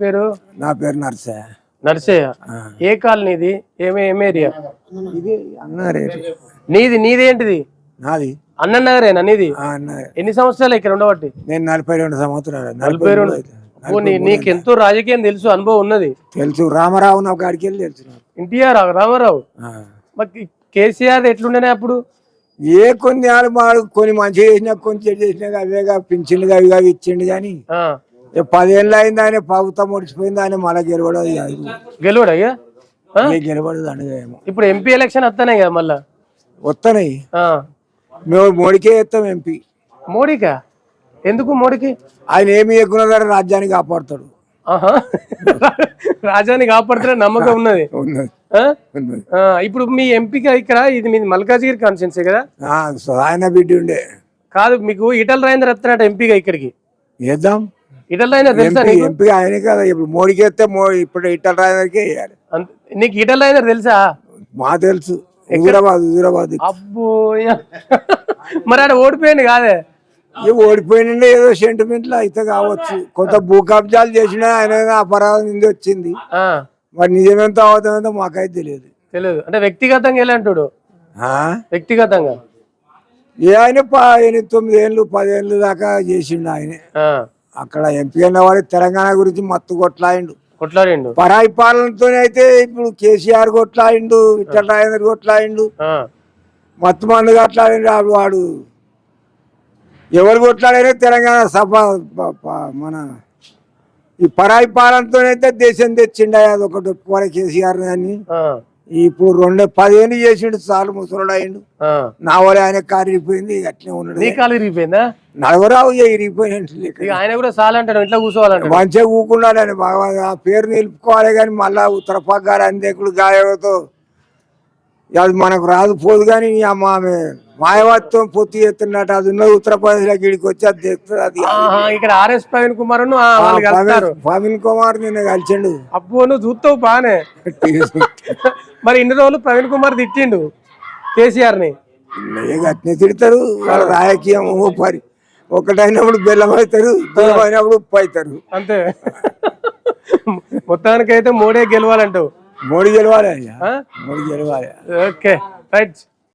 పేరు? నా పేరు నర్సే. నర్సయ్య. ఆ. ఏ కాలనీ ఇది? ఏమే ఏం ఏరియా? ఇది నీది నీదేంటిది నాది అన్న నగరేనా నీది. ఆ, అన్నారే ఎన్ని సంవత్సరాలు ఇక్కడ ఉండబట్టి? నేను నలభై రెండు సంవత్సరాలు. నలభై రెండు. ఓ, నీ- నీకెంతో రాజకీయం తెలుసు అనుభవం ఉన్నది. తెలుసు. రామారావు నా కాడికి వెళ్ళి తెలుసు నాకు. ఎన్టీఆర్ రామారావు? ఆ. మరి కేసీఆర్ ఎట్లుండేనే అప్పుడు? ఏ కొన్ని ఆలు మాడు కొన్ని మంచి చేసినా కొన్ని చెడు చేసినా అవేగా పింఛన్లు అవి అవి ఇచ్చిండు కానీ ఆ. పదేళ్ళు అయింది ఆయన ప్రభుత్వం ముడిచిపోయింది ఆయన మళ్ళీ గెలవడదు కాదు. గెలవడు అయ్యా గెలవడదు ఏమో. ఇప్పుడు ఎంపీ ఎలక్షన్ వస్తానే కదా మళ్ళా? వస్తున్నాయి ఆ. మేము మోడీకే ఇస్తాం ఎంపీ. మోడీకా? ఎందుకు మోడీకి? ఆయన ఏమి ఎక్కువ రాజ్యాన్ని కాపాడుతాడు. రాజాని కాపాడుతున్న నమ్మకం ఉన్నది. ఇప్పుడు మీ ఎంపీగా ఇక్కడ ఇది మీ మల్కాజ్గిరి కాన్స్టిట్యున్సీ కదా? ఆయన బిడ్డ ఉండే. కాదు మీకు ఈటల రాజేందర్ వస్తున్నట్టు ఎంపీగా ఇక్కడికి. వేద్దాం ఈటల రాజేందర్ తెలుసా ఎంపీ నీకు? ఎంపీ ఆయనే కదా. ఇప్పుడు మోడీకి వేస్తే మోడీ ఇప్పుడు వేయాలి. అంత- నీకు ఈటల రాజేందర్ తెలుసా? మా తెలుసు. హుజురాబాద్ హుజురాబాద్. అబ్బో యా. మరి ఆడ ఓడిపోయింది కాదే? ఓడిపోయినండే ఏదో సెంటిమెంట్లు అయితే కావచ్చు. కొంత భూ కబ్జాలు చేసినా ఆయన ఏదో అపరాధం నుండి వచ్చింది. ఆ, మరి నిజమేంతో అవతమేంతో మాకైతే తెలియదు. తెలియదు. అంటే వ్యక్తిగతంగా ఎలా అంటాడు? ఆ? వ్యక్తిగతంగా? ఏ ఆయన ప- ఎనిమిది తొమ్మిది ఏళ్ళు పదేళ్ళు దాకా చేసిండు ఆయనే. ఆ, అక్కడ ఎంపీ అన్న వాడి తెలంగాణ గురించి మత్తు కొట్లాయిండు కొట్లాడిండు. పరాయి పాలనతో అయితే ఇప్పుడు కేసీఆర్ కొట్లాడిండు ఇట్టల రాజేందర్ కొట్లాడిండు. ఆ, మత్తు మందు కొట్లాడిండు వాడు వాడు. ఎవరు కొట్లాడారో తెలంగాణ సభ మన ఈ పరాయి పాలనతో అయితే దేశం తెచ్చిండు అది ఒకటి ఒప్పుకోవాలి కేసీఆర్ అని ఇప్పుడు రెండు పదేళ్ళు చేసిండు చాలు ముసలుడు అయిండు. నా వల్ల ఆయన కారు ఇరిగిపోయింది అట్లే ఉన్నాడు. నీ కాలు ఇరిగిపోయిందా? నడవరావు ఇక ఆయన కూడా చాలా అంటాడు ఇట్లా కూర్చోవాలంటాడు. మంచిగా ఊకున్నాడని బాగా ఆ పేరు నిలుపుకోవాలి కానీ మళ్ళా ఉత్తర పగ్గారు అందేకుడు గాయతో అది మనకు రాదు పోదు కానీ అమ్మ ఆమె మాయవత్వం పొత్తి ఎత్తున్నట్టు అది ఉన్నది ఉత్తరప్రదేశ్ ఇక్కడికి వచ్చి అది తెస్తుంది అది ఇక్కడ ఆర్ఎస్ ప్రవీణ్ కుమార్ ప్రవీణ్ కుమార్ నిన్న కలిసిండు. అబ్బో నువ్వు చూస్తావు బానే. మరి ఇన్ని రోజులు ప్రవీణ్ కుమార్ తిట్టిండు కేసీఆర్ని ఇక అట్నే తిడతారు? వాళ్ళ రాజకీయం పరి ఒకటైనప్పుడు బెల్లం అవుతారు దూరం అయినప్పుడు ఉప్పు అవుతారు అంతే. మొత్తానికైతే మోడే గెలవాలంటావు మోడీ గెలవాలి? మోడీ గెలవాలి. Okay right.